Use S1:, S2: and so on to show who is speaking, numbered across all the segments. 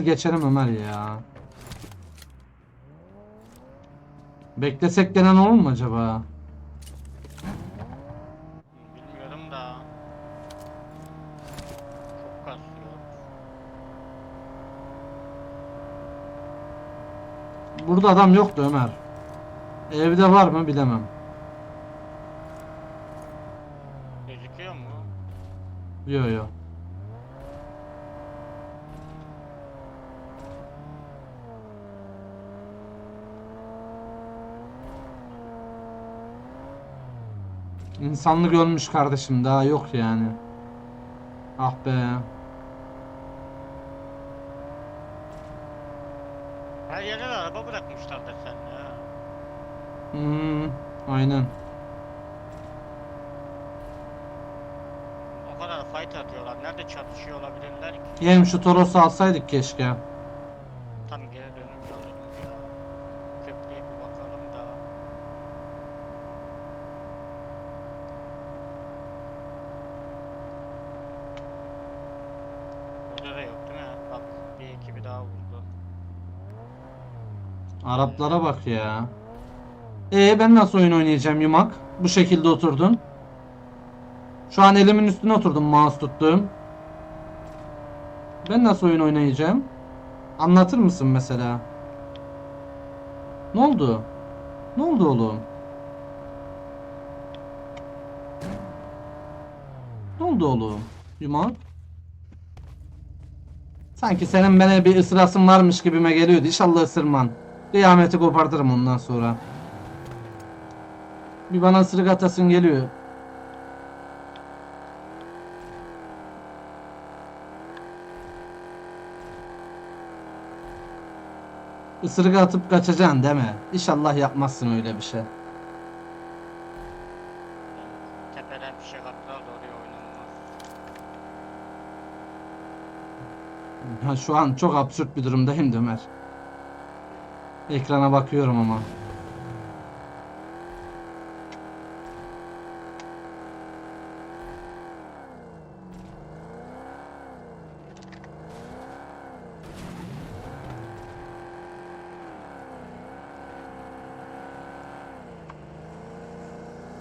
S1: Geçelim Ömer ya. Beklesek gelen olur mu acaba?
S2: Bilmiyorum da. Çok kasıyor.
S1: Burada adam yoktu Ömer. Evde var mı bilemem.
S2: Gözüküyor mu?
S1: Yo yo. İnsanlık ölmüş kardeşim daha yok yani. Ah be.
S2: Her yere de araba bırakmışlar da sen ya.
S1: Hmm, aynen.
S2: O kadar fight atıyorlar. Nerede çatışıyor olabilirler ki?
S1: Yeğenim şu Toros'u alsaydık keşke.
S2: Tam geri dönüp alırım ya. Köprüye bir bakalım da. Burada da yok değil mi? Bak bir ekibi daha vurdu.
S1: Araplara bak ya. E ben nasıl oyun oynayacağım yumak? Bu şekilde oturdun. Şu an elimin üstüne oturdum mouse tuttuğum. Ben nasıl oyun oynayacağım? Anlatır mısın mesela? Ne oldu? Ne oldu oğlum? Ne oldu oğlum? Yumak? Sanki senin bana bir ısırasın varmış gibime geliyordu. İnşallah ısırman. Kıyameti kopartırım ondan sonra. Bir bana ısırık atasın geliyor. Isırık atıp kaçacaksın değil mi? İnşallah yapmazsın öyle bir şey.
S2: Tepeden bir şey oraya oynanmaz.
S1: Ha, şu an çok absürt bir durumdayım Ömer. Ekrana bakıyorum ama.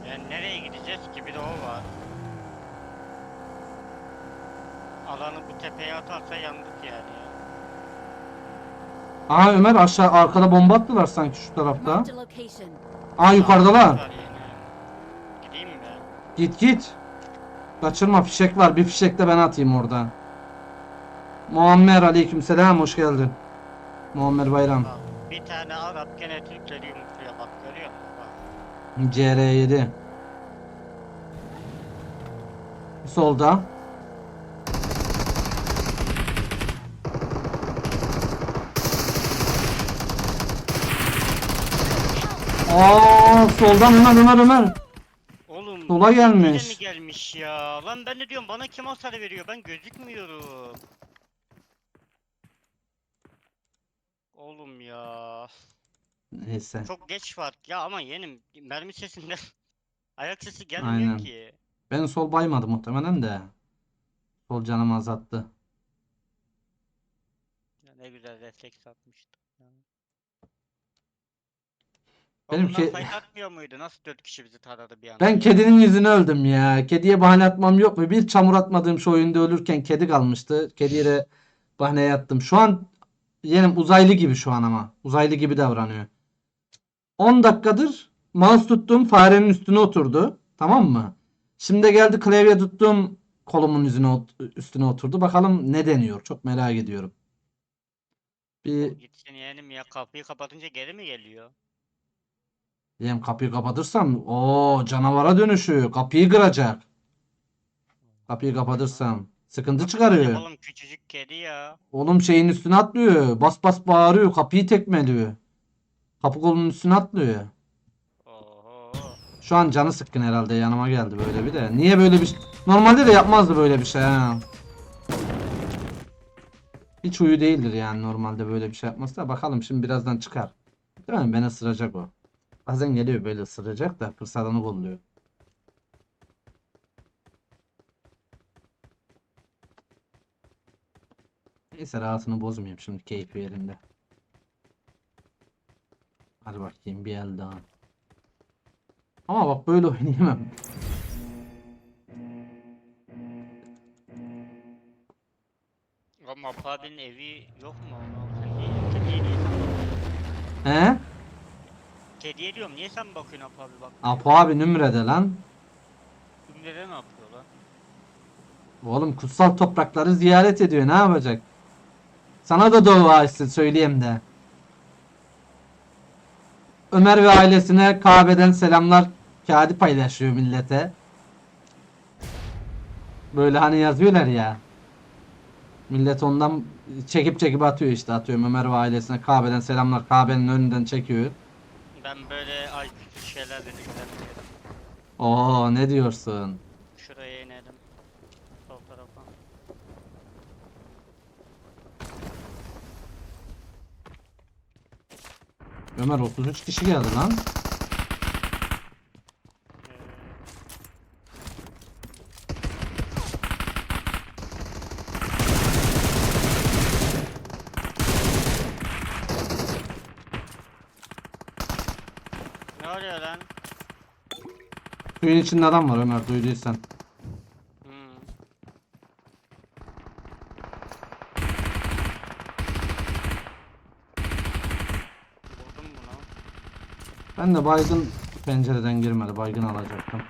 S2: Yani nereye gideceğiz ki bir de. Alanı bu tepeye atarsa yandık yani.
S1: Aa Ömer aşağı arkada bomba attılar sanki şu tarafta. Aa yukarıdalar.
S2: Gideyim mi?
S1: Git git. Kaçırma fişek var. Bir fişek de ben atayım oradan. Muammer aleykümselam hoş geldin. Muammer Bayram.
S2: Bak, bir tane Arap gene Türkleri yumrukluyor bak görüyor musun? Bak.
S1: CR7. Solda. Aa soldan Ömer Ömer Ömer.
S2: Oğlum
S1: Sola gelmiş.
S2: mi gelmiş ya? Lan ben de diyorum bana kim hasar veriyor? Ben gözükmüyorum. Oğlum ya.
S1: Neyse.
S2: Çok geç fark ya ama yenim mermi sesinden ayak sesi gelmiyor
S1: Aynen.
S2: ki.
S1: Ben sol baymadı muhtemelen de. Sol canımı azalttı.
S2: Ya ne güzel refleks atmıştım. ya.
S1: Benim
S2: Oğlum bunlar
S1: ke-
S2: fight atmıyor muydu? Nasıl dört kişi bizi taradı bir anda?
S1: Ben kedinin yüzüne öldüm ya. Kediye bahane atmam yok mu? Bir çamur atmadığım şu oyunda ölürken kedi kalmıştı. Kediye de bahaneye attım. Şu an yeğenim uzaylı gibi şu an ama. Uzaylı gibi davranıyor. 10 dakikadır mouse tuttuğum farenin üstüne oturdu. Tamam mı? Şimdi geldi klavye tuttuğum kolumun yüzüne ot- üstüne oturdu. Bakalım ne deniyor? Çok merak ediyorum. Bir
S2: Gitsin yeğenim ya kapıyı kapatınca geri mi geliyor?
S1: Yeğenim kapıyı kapatırsam o canavara dönüşüyor. Kapıyı kıracak. Kapıyı kapatırsam sıkıntı çıkarıyor.
S2: Oğlum küçücük kedi ya.
S1: Oğlum şeyin üstüne atlıyor. Bas bas bağırıyor. Kapıyı tekmeliyor. Kapı kolunun üstüne atlıyor. Şu an canı sıkkın herhalde yanıma geldi böyle bir de. Niye böyle bir şey- Normalde de yapmazdı böyle bir şey ha. Hiç huyu değildir yani normalde böyle bir şey yapması da. Bakalım şimdi birazdan çıkar. Değil mi? Beni ısıracak o. Bazen geliyor böyle ısıracak da fırsatını kolluyor. Neyse rahatını bozmayayım şimdi keyfi yerinde. Hadi bakayım bir el daha. Ama bak böyle oynayamam.
S2: Ama abinin evi yok mu?
S1: He?
S2: Kediye diyorum niye sen bakıyorsun Apo abi bak.
S1: Apo abi Nümre'de lan.
S2: Ümrede ne yapıyor lan?
S1: Oğlum kutsal toprakları ziyaret ediyor. Ne yapacak? Sana da dua etsin söyleyeyim de. Ömer ve ailesine Kabe'den selamlar kağıdı paylaşıyor millete. Böyle hani yazıyorlar ya. Millet ondan çekip çekip atıyor işte atıyorum Ömer ve ailesine Kabe'den selamlar Kabe'nin önünden çekiyor.
S2: Ben böyle ay küçük şeyler de güzel
S1: Oo ne diyorsun?
S2: Şuraya inelim. Sol tarafa.
S1: Ömer 33 kişi geldi lan.
S2: Ee, Ne oluyor lan?
S1: Suyun içinde adam var Ömer duyduysan.
S2: Hmm.
S1: Ben de baygın pencereden girmedi. Baygın alacaktım.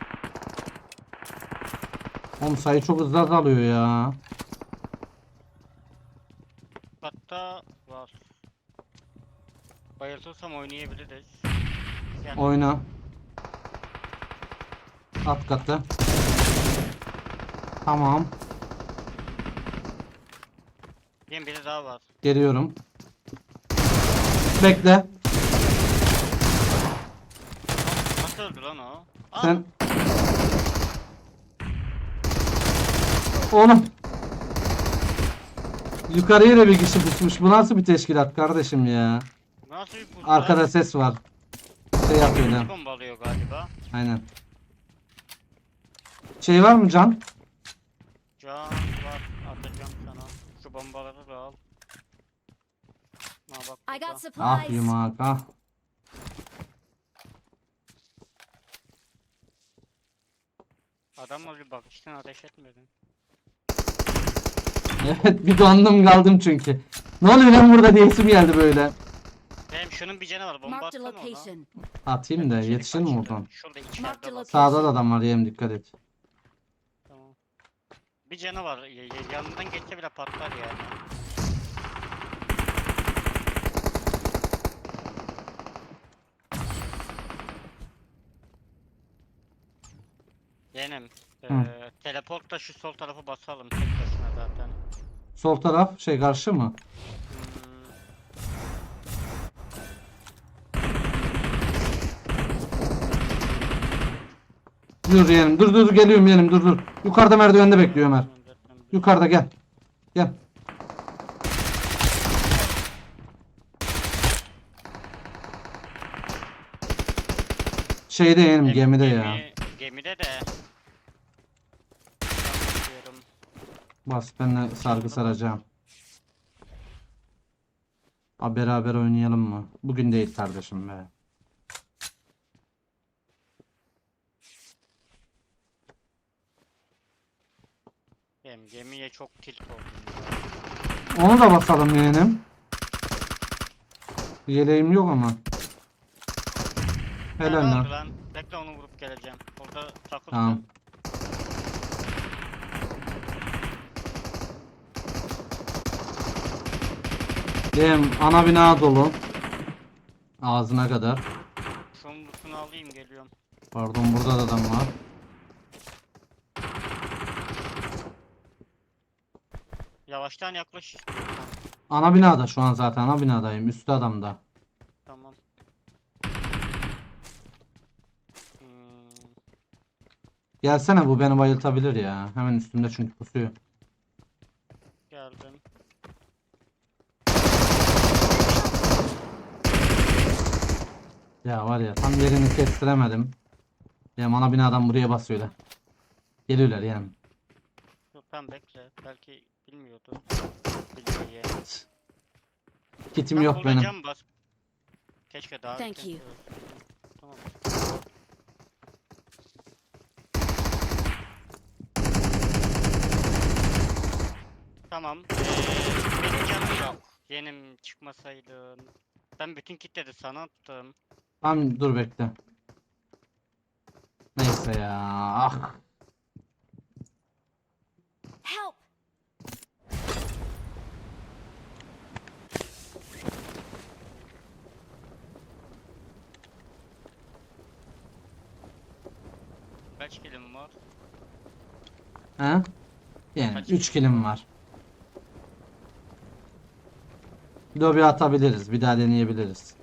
S1: Oğlum sayı çok hızlı azalıyor ya.
S2: Hatta var. Bayıltırsam oynayabiliriz. Yani
S1: Oyna. At katı. Tamam.
S2: Yem biri daha var.
S1: Geliyorum. Bekle.
S2: Nasıl öldü lan o? Aa,
S1: Sen... Oğlum. Yukarıya da bir kişi pusmuş. Bu nasıl bir teşkilat kardeşim ya?
S2: Nasıl bir buz
S1: Arkada ses var. Şey yapıyor lan.
S2: bombalıyor galiba.
S1: Aynen. Şey var mı can?
S2: Can var. Atacağım sana. Şu bombaları da al. Ha bak
S3: I got
S2: burada.
S1: Ah
S3: supplies.
S1: yumak ah.
S2: Adamla bir bakıştan ateş etmedin.
S1: Evet bir dondum kaldım çünkü. Ne oluyor lan burada diyesim geldi böyle.
S2: Benim şunun bir canı var. Bomba
S3: Marked a
S2: atsana ona.
S3: location.
S1: Atayım da yetişir mi
S3: Marked location.
S1: Sağda da adam var yem dikkat et.
S2: Bir canı var. y- y- Yanından geçse bile patlar yani. Yeğenim.
S1: Hı.
S2: Eee teleportla şu sol tarafı basalım tek başına zaten.
S1: Sol taraf şey karşı mı? Dur yeğenim dur dur geliyorum yeğenim dur dur. Yukarıda merdivende bekliyor Ömer. Yukarıda gel. Gel. Şeyde yeğenim
S2: Gemi-
S1: gemide ya.
S2: gemi- Gemide de. Bakıyorum.
S1: Bas ben de sargı saracağım. Abi beraber oynayalım mı? Bugün değil kardeşim be.
S2: Gem, gemiye çok tilt oldum.
S1: Onu da basalım yeğenim. Yeleğim yok ama. Helal lan.
S2: Bekle onu vurup geleceğim. Orada takıl.
S1: Tamam. Yeğenim ana bina dolu. Ağzına kadar.
S2: Lootunu alayım geliyorum.
S1: Pardon burada da adam var.
S2: Yavaştan yaklaş.
S1: Ana binada şu an zaten ana binadayım. Üstü adamda.
S2: Tamam. Hmm,
S1: Gelsene bu beni bayıltabilir ya. Hemen üstümde çünkü pusuyor.
S2: geldim.
S1: Ya var ya tam yerini kestiremedim. Ya ana binadan buraya basıyorlar. Geliyorlar yani.
S2: Ben bekle. Belki Bilmiyordu. Bilgiyi.
S1: Kitim
S2: Tam
S1: yok benim.
S2: bas. Keşke daha
S3: Thank
S2: erken
S3: you.
S2: Tamam. Tamam. Ee, benim canım yok. Yenim çıkmasaydın. Ben bütün kitleri sana attım.
S1: Tamam dur bekle. Neyse ya. Ah.
S3: Help!
S2: Kaç kilim var?
S1: He? Yani
S2: Kaç
S1: 3 kilim var. Lobi atabiliriz. Bir daha deneyebiliriz.